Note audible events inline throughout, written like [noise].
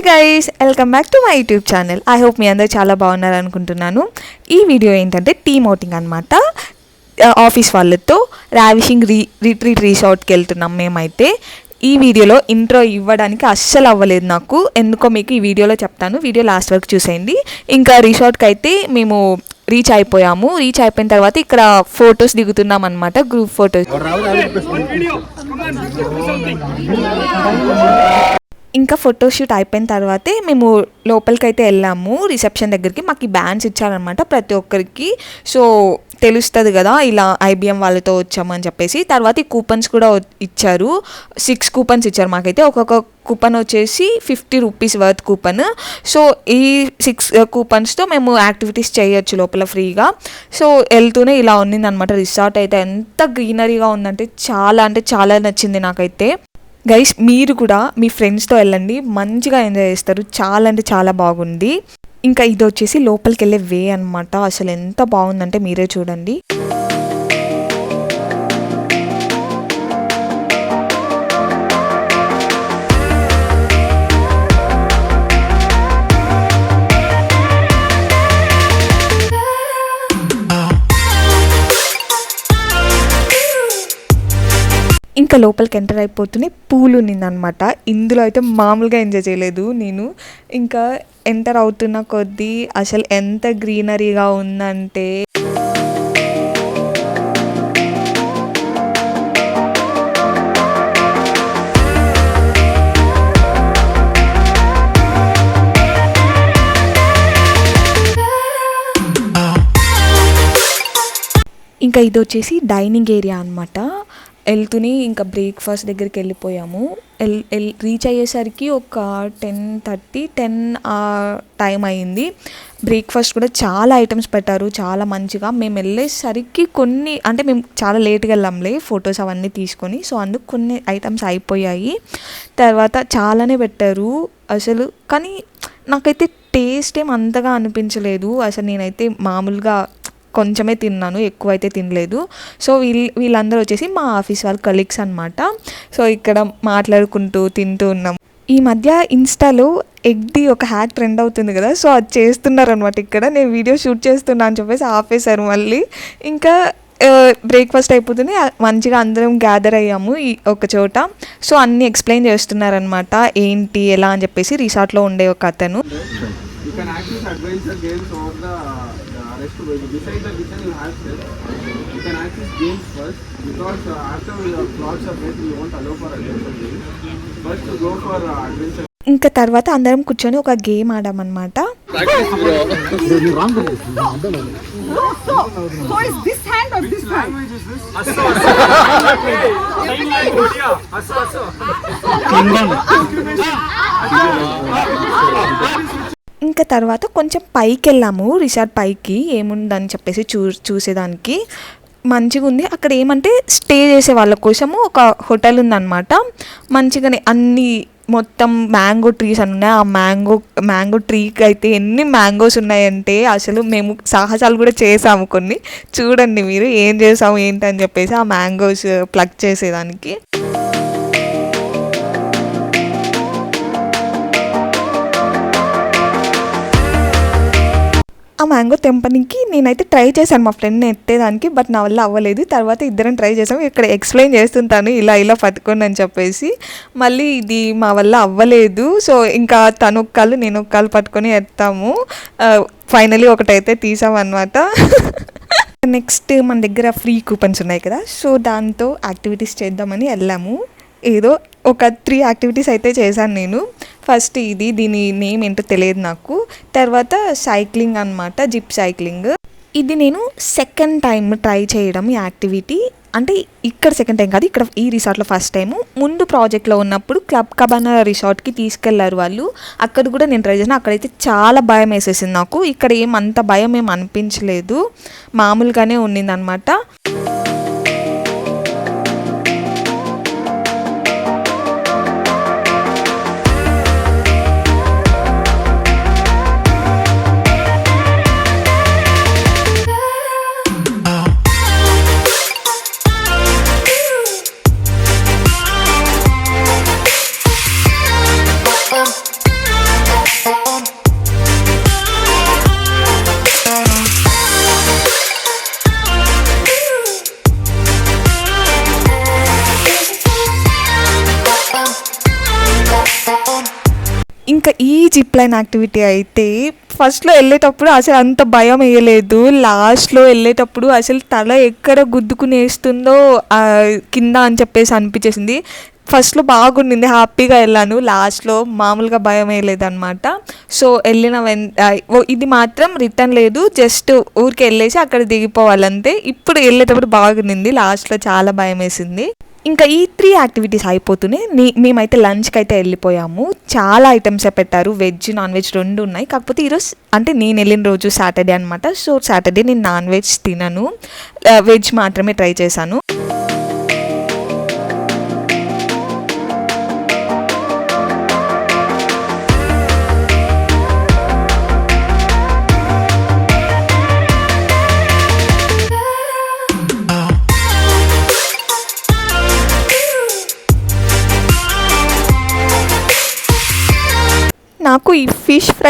Hi guys welcome back to my YouTube channel I hope మీ అందరూ చాలా బాగున్నారు అనుకుంటున్నాను. ఈ వీడియో ఏంటంటే టీమ్ అవుటింగ్ అనమాట ఆఫీస్ వాళ్ళతో రావిషింగ్ రీ రిట్రీట్ రీసార్ట్కి వెళ్తున్నాం మేమైతే. ఈ వీడియోలో ఇంట్రో ఇవ్వడానికి అస్సలు అవ్వలేదు నాకు. ఎందుకో మీకు ఈ వీడియోలో చెప్తాను. వీడియో లాస్ట్ వరకు చూసేయండి. ఇంకా రిసార్ట్కి అయితే మేము రీచ్ అయిపోయాము. రీచ్ అయిపోయిన తర్వాత ఇక్కడ ఫొటోస్ దిగుతున్నాం అనమాట గ్రూప్ ఫొటోస్ ఇంకా ఫోటోషూట్ అయిపోయిన తర్వాతే మేము లోపలికి అయితే వెళ్ళాము. రిసెప్షన్ దగ్గరికి మాకు ఈ బ్యాండ్స్ ఇచ్చారనమాట ప్రతి ఒక్కరికి. సో తెలుస్తుంది కదా ఇలా ఐబిఎం వాళ్ళతో వచ్చామని చెప్పేసి. తర్వాత ఈ కూపన్స్ కూడా ఇచ్చారు. సిక్స్ కూపన్స్ ఇచ్చారు మాకైతే. ఒక్కొక్క కూపన్ వచ్చేసి fifty rupees worth coupon. So ఈ సిక్స్ కూపన్స్తో మేము యాక్టివిటీస్ చేయొచ్చు లోపల ఫ్రీగా. సో వెళ్తూనే ఇలా ఉన్నిందనమాట రిసార్ట్ అయితే ఎంత గ్రీనరీగా ఉందంటే చాలా అంటే చాలా నచ్చింది నాకైతే. గైస్ మీరు కూడా మీ ఫ్రెండ్స్తో వెళ్ళండి. మంచిగా ఎంజాయ్ చేస్తారు. చాలా అంటే చాలా బాగుంది. ఇంకా ఇది వచ్చేసి లోపలికి వెళ్ళే వే అనమాట అసలు ఎంత బాగుందంటే మీరే చూడండి. ఇంకా లోపలికి ఎంటర్ అయిపోతుంది పూల్ ఉన్నిందనమాట. ఇందులో అయితే మామూలుగా ఎంజాయ్ చేయలేదు నేను. ఇంకా ఎంటర్ అవుతున్న కొద్దీ అసలు ఎంత గ్రీనరీగా ఉందంటే ఇంకా ఇది వచ్చేసి డైనింగ్ ఏరియా అనమాట వెళ్తూనే ఇంకా బ్రేక్ఫాస్ట్ దగ్గరికి వెళ్ళిపోయాము. ఎల్ ఎల్ రీచ్ అయ్యేసరికి ఒక టెన్ థర్టీ టెన్ టైం అయింది బ్రేక్ఫాస్ట్ కూడా చాలా ఐటమ్స్ పెట్టారు చాలా మంచిగా. మేము వెళ్ళేసరికి కొన్ని అంటే మేము చాలా లేట్గా వెళ్ళాంలే ఫొటోస్ అవన్నీ తీసుకొని. సో అందుకు కొన్ని ఐటమ్స్ అయిపోయాయి. తర్వాత చాలానే పెట్టారు అసలు. కానీ నాకైతే టేస్ట్ ఏం అంతగా అనిపించలేదు. అసలు నేనైతే మామూలుగా కొంచెమే తిన్నాను ఎక్కువ అయితే తినలేదు. సో వీళ్ళు వీళ్ళందరూ వచ్చేసి మా ఆఫీస్ వాళ్ళ కలీగ్స్ అనమాట సో ఇక్కడ మాట్లాడుకుంటూ తింటూ ఉన్నాం. ఈ మధ్య ఇన్స్టాలో ఎగ్ది ఒక హ్యాక్ ట్రెండ్ అవుతుంది కదా సో అది చేస్తున్నారు అనమాట ఇక్కడ. నేను వీడియో షూట్ చేస్తున్నా అని చెప్పేసి ఆపేశారు మళ్ళీ. ఇంకా బ్రేక్ఫాస్ట్ అయిపోతుంది. మంచిగా అందరం గ్యాదర్ అయ్యాము ఈ ఒక చోట. సో అన్నీ ఎక్స్ప్లెయిన్ చేస్తున్నారనమాట ఏంటి ఎలా అని చెప్పేసి రిసార్ట్లో ఉండే ఒక అతను. You can access adventure games over the uh, restaurant. Beside the kitchen, you have steps. You can access games first because uh, after your plots are ready, we won't allow for adventure games. First, you go for uh, adventure. ఇంకా తర్వాత అందరం కూర్చొని ఒక game ఆడామన్నమాట So ఇంకా తర్వాత కొంచెం పైకి వెళ్ళాము రిసార్ట్ పైకి ఏముందని చెప్పేసి చూ చూసేదానికి. మంచిగా ఉంది అక్కడ ఏమంటే స్టే చేసే వాళ్ళ కోసము ఒక హోటల్ ఉందన్నమాట. మంచిగానే అన్ని మొత్తం మ్యాంగో ట్రీస్ అని ఉన్నాయి. ఆ మ్యాంగో మ్యాంగో ట్రీకి అయితే ఎన్ని మ్యాంగోస్ ఉన్నాయంటే అసలు మేము సాహసాలు కూడా చేసాము కొన్ని. చూడండి మీరు ఏం చేసాము ఏంటని చెప్పేసి ఆ మ్యాంగోస్ ప్లగ్ చేసేదానికి. ఆ మ్యాంగో తెంపనికి నేనైతే ట్రై చేశాను మా ఫ్రెండ్ని ఎత్తేదానికి బట్ నా వల్ల అవ్వలేదు. తర్వాత ఇద్దరం ట్రై చేసాము ఇక్కడ ఎక్స్ప్లెయిన్ చేస్తుంటాను ఇలా ఇలా పట్టుకోండి అని చెప్పేసి. మళ్ళీ ఇది మా వల్ల అవ్వలేదు. సో ఇంకా తను ఒక కాళ్ళు నేను ఒక కాళ్ళు పట్టుకొని ఎత్తాము. ఫైనలీ ఒకటైతే తీసామన్నమాట. [laughs] నెక్స్ట్ మన దగ్గర ఫ్రీ కూపన్స్ ఉన్నాయి కదా. సో దాంతో యాక్టివిటీస్ చేద్దామని వెళ్ళాము. ఏదో ఒక త్రీ యాక్టివిటీస్ అయితే చేశాను నేను. ఫస్ట్ ఇది దీని నేమ్ ఏంటో తెలియదు నాకు. తర్వాత సైక్లింగ్ అన్నమాట జిప్ సైక్లింగ్ ఇది నేను సెకండ్ టైం ట్రై చేయడం ఈ యాక్టివిటీ అంటే ఇక్కడ సెకండ్ టైం కాదు ఇక్కడ ఈ రిసార్ట్లో ఫస్ట్ టైము ముందు ప్రాజెక్ట్లో ఉన్నప్పుడు క్లబ్ కబానా రిసార్ట్కి తీసుకెళ్ళారు వాళ్ళు. అక్కడ కూడా నేను ట్రై చేసిన. అక్కడైతే చాలా భయం వేసేసింది నాకు. ఇక్కడ ఏమంత భయం ఏం అనిపించలేదు. మామూలుగానే ఉండింది అనమాట ఇంకా ఆఫ్లైన్ యాక్టివిటీ అయితే ఫస్ట్లో వెళ్ళేటప్పుడు అసలు అంత భయం వేయలేదు. లాస్ట్లో వెళ్ళేటప్పుడు అసలు తల ఎక్కడ గుద్దుకుని వేస్తుందో కింద అని చెప్పేసి అనిపించేసింది. ఫస్ట్లో బాగుండింది హ్యాపీగా వెళ్ళాను. లాస్ట్లో మామూలుగా భయం వేయలేదన్నమాట. సో వెళ్ళిన వెన్ ఓ, ఇది మాత్రం రిటర్న్ లేదు. జస్ట్ ఊరికి వెళ్ళేసి అక్కడ దిగిపోవాలంతే. ఇప్పుడు వెళ్ళేటప్పుడు బాగుండింది. లాస్ట్లో చాలా భయం వేసింది. ఇంకా ఈ త్రీ యాక్టివిటీస్ అయిపోతూనే నీ మేమైతే లంచ్కి అయితే వెళ్ళిపోయాము. చాలా ఐటమ్స్ పెట్టారు. వెజ్ నాన్ వెజ్ రెండు ఉన్నాయి. కాకపోతే ఈరోజు అంటే నేను వెళ్ళిన రోజు సాటర్డే అనమాట సో సాటర్డే నేను నాన్ వెజ్ తినను. వెజ్ మాత్రమే ట్రై చేశాను.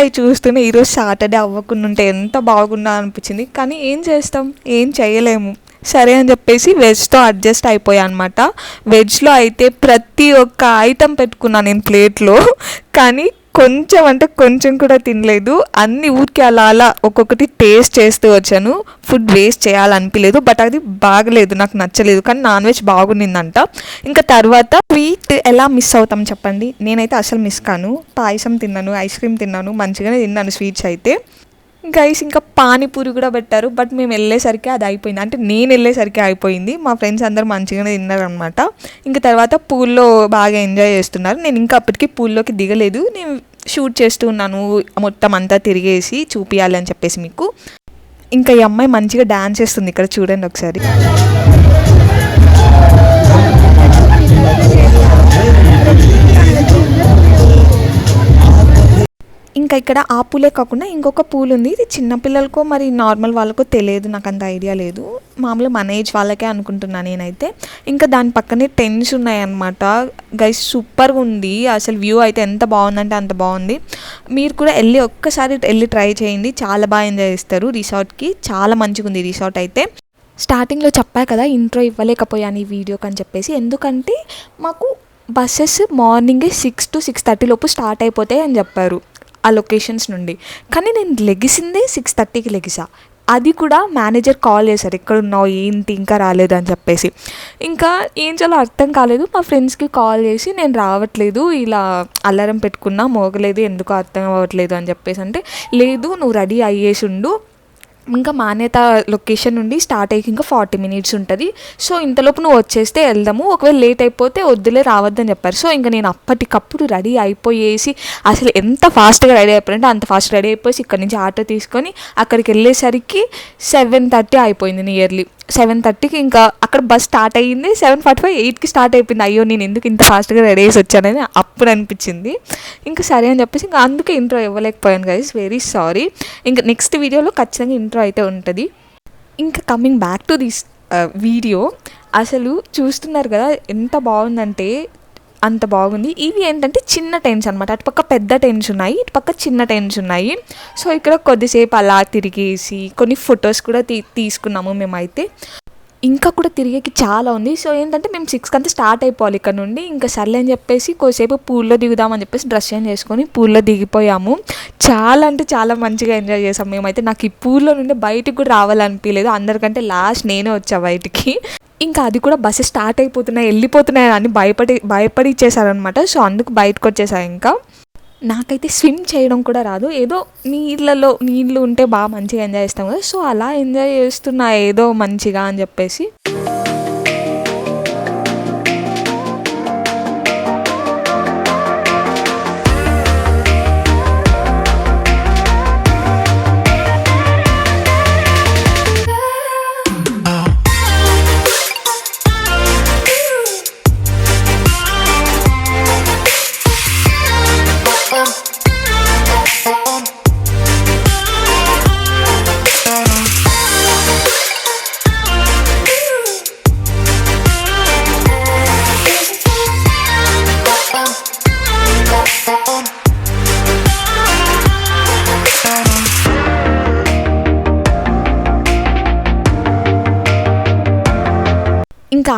ఫిష్ చూస్తూనే ఈరోజు సాటర్డే అవ్వకుండా ఉంటే ఎంత బాగున్నా అనిపించింది. కానీ ఏం చేస్తాం? ఏం చేయలేము. సరే అని చెప్పేసి వెజ్తో అడ్జస్ట్ అయిపోయా అనమాట వెజ్లో అయితే ప్రతి ఒక్క ఐటెం పెట్టుకున్నాను నేను ప్లేట్లో కానీ కొంచెం అంటే కొంచెం కూడా తినలేదు. అన్ని ఊరికి అలా అలా ఒక్కొక్కటి టేస్ట్ చేస్తూ వచ్చాను. ఫుడ్ వేస్ట్ చేయాలనిపించలేదు బట్ అది బాగలేదు నాకు నచ్చలేదు. కానీ నాన్ వెజ్ బాగుండిందంట. ఇంకా తర్వాత స్వీట్ ఎలా మిస్ అవుతాం చెప్పండి? నేనైతే అసలు మిస్ కాను. పాయసం తిన్నాను ఐస్ క్రీమ్ తిన్నాను మంచిగానే తిన్నాను స్వీట్స్ అయితే. గైస్ ఇంకా పానీపూరి కూడా పెట్టారు బట్ మేము వెళ్ళేసరికి అది అయిపోయింది. అంటే నేను వెళ్ళేసరికి అయిపోయింది. మా ఫ్రెండ్స్ అందరు మంచిగానే తిన్నారనమాట ఇంకా తర్వాత పూల్లో బాగా ఎంజాయ్ చేస్తున్నారు. నేను ఇంకా అప్పటికి పూల్లోకి దిగలేదు. నేను షూట్ చేస్తూ ఉన్నాను. మొత్తం అంతా తిరిగేసి చూపించాలి అని చెప్పేసి మీకు. ఇంకా ఈ అమ్మాయి మంచిగా డ్యాన్స్ చేస్తుంది ఇక్కడ చూడండి ఒకసారి. ఇంకా ఇక్కడ ఆ పూలే కాకుండా ఇంకొక పూలు ఉంది. ఇది చిన్నపిల్లలకో మరి నార్మల్ వాళ్ళకో తెలియదు. నాకు అంత ఐడియా లేదు. మామూలు మన ఏజ్ వాళ్ళకే అనుకుంటున్నా నేనైతే. ఇంకా దాని పక్కనే టెన్స్ ఉన్నాయన్నమాట. గైస్ సూపర్గా ఉంది. అసలు వ్యూ అయితే ఎంత బాగుందంటే అంత బాగుంది. మీరు కూడా వెళ్ళి ఒక్కసారి వెళ్ళి ట్రై చేయండి. చాలా బాగా ఎంజాయ్ చేస్తారు రిసార్ట్కి చాలా మంచిగా ఉంది రిసార్ట్ అయితే. స్టార్టింగ్లో చెప్పా కదా ఇంట్రో ఇవ్వలేకపోయాను ఈ వీడియోకి అని చెప్పేసి. ఎందుకంటే మాకు బస్సెస్ మార్నింగే సిక్స్ టు సిక్స్ థర్టీ లోపు స్టార్ట్ అయిపోతాయి అని చెప్పారు. ఆ లొకేషన్స్ నుండి. కానీ నేను లెగిసిందే సిక్స్ థర్టీకి లెగిసా. అది కూడా మేనేజర్ కాల్ చేశారు ఎక్కడ ఉన్నావు ఏంటి? ఇంకా రాలేదు అని చెప్పేసి. ఇంకా ఏం చాలా అర్థం కాలేదు. మా ఫ్రెండ్స్కి కాల్ చేసి నేను రావట్లేదు. ఇలా అలారం పెట్టుకున్నా మోగలేదు. ఎందుకో అర్థం అవ్వట్లేదు అని చెప్పేసి అంటే లేదు నువ్వు రెడీ అయ్యేసి ఉండు. ఇంకా మాన్యత లొకేషన్ నుండి స్టార్ట్ అయ్యి ఇంకా ఫార్టీ మినిట్స్ ఉంటుంది. సో ఇంతలోపు నువ్వు వచ్చేస్తే వెళ్దాము. ఒకవేళ లేట్ అయిపోతే వద్దులే రావద్దని చెప్పారు. సో ఇంకా నేను అప్పటికప్పుడు రెడీ అయిపోయేసి అసలు ఎంత ఫాస్ట్గా రెడీ అయిపోయారంటే అంత ఫాస్ట్ రెడీ అయిపోయి ఇక్కడ నుంచి ఆటో తీసుకొని అక్కడికి వెళ్ళేసరికి సెవెన్ థర్టీ అయిపోయింది నియర్లీ. సెవెన్ థర్టీకి ఇంకా అక్కడ బస్ స్టార్ట్ అయ్యింది. సెవెన్ ఫార్టీ ఫైవ్ ఎయిట్కి స్టార్ట్ అయిపోయింది. అయ్యో నేను ఎందుకు ఇంత ఫాస్ట్గా రెడీ చేసి వచ్చానని అప్పుడు అనిపించింది. ఇంకా సరే అని చెప్పేసి ఇంకా అందుకే ఇంట్రో ఇవ్వలేకపోయాను గైస్ వెరీ సారీ ఇంకా నెక్స్ట్ వీడియోలో ఖచ్చితంగా ఇంట్రో అయితే ఉంటుంది. ఇంకా coming back to this video అసలు చూస్తున్నారు కదా ఎంత బాగుందంటే అంత బాగుంది. ఇవి ఏంటంటే చిన్న టెన్స్ అనమాట అటు పక్క పెద్ద టెన్స్ ఉన్నాయి ఇటు పక్క చిన్న టెన్స్ ఉన్నాయి. సో ఇక్కడ కొద్దిసేపు అలా తిరిగేసి కొన్ని ఫొటోస్ కూడా తీ తీసుకున్నాము మేమైతే. ఇంకా కూడా తిరిగేకి చాలా ఉంది. సో ఏంటంటే మేము సిక్స్కి అంతా స్టార్ట్ అయిపోవాలి ఇక్కడ నుండి. ఇంకా సర్లే అని చెప్పేసి కొద్దిసేపు పూల్లో దిగుదామని చెప్పేసి డ్రెస్ చేంజ్ చేసుకొని పూల్లో దిగిపోయాము. చాలా అంటే చాలా మంచిగా ఎంజాయ్ చేసాం మేమైతే. నాకు ఈ పూల్లో నుండి బయటికి కూడా రావాలనిపించలేదు అందరికంటే లాస్ట్ నేనే వచ్చా బయటికి. ఇంకా అది కూడా బస్సు స్టార్ట్ అయిపోతున్నాయి వెళ్ళిపోతున్నాయి అని భయపడి భయపడి ఇచ్చేసారనమాట సో అందుకు బయటకు వచ్చేసా ఇంకా. నాకైతే స్విమ్ చేయడం కూడా రాదు. ఏదో నీళ్ళలో నీళ్ళు ఉంటే బాగా మంచిగా ఎంజాయ్ చేస్తాం కదా. సో అలా ఎంజాయ్ చేస్తున్నా ఏదో మంచిగా అని చెప్పేసి.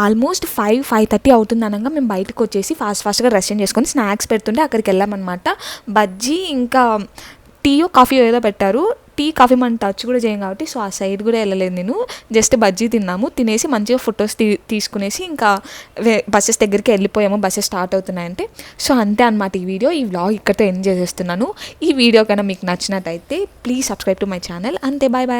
ఆల్మోస్ట్ ఫైవ్ ఫైవ్ థర్టీ అవుతుంది అనగా మేము బయటకు వచ్చేసి ఫాస్ట్ ఫాస్ట్గా డ్రెస్ చేసుకొని స్నాక్స్ పెడుతుంటే అక్కడికి వెళ్ళామన్నమాట. బజ్జీ ఇంకా టీయో కాఫీ ఏదో పెట్టారు. టీ కాఫీ మనం టచ్ కూడా చేయం కాబట్టి సో ఆ సైడ్ కూడా వెళ్ళలేదు నేను. జస్ట్ బజ్జీ తిన్నాము. తినేసి మంచిగా ఫొటోస్ తీ తీసుకునేసి ఇంకా బస్సెస్ దగ్గరికి వెళ్ళిపోయాము. Buses start అవుతున్నాయంటే. సో అంతే అనమాట ఈ వీడియో. ఈ వ్లాగ్ ఇక్కడితో ఎండ్ చేసేస్తున్నాను. ఈ వీడియో కన్నా మీకు నచ్చినట్టయితే please subscribe to my channel. అంతే బాయ్ బాయ్.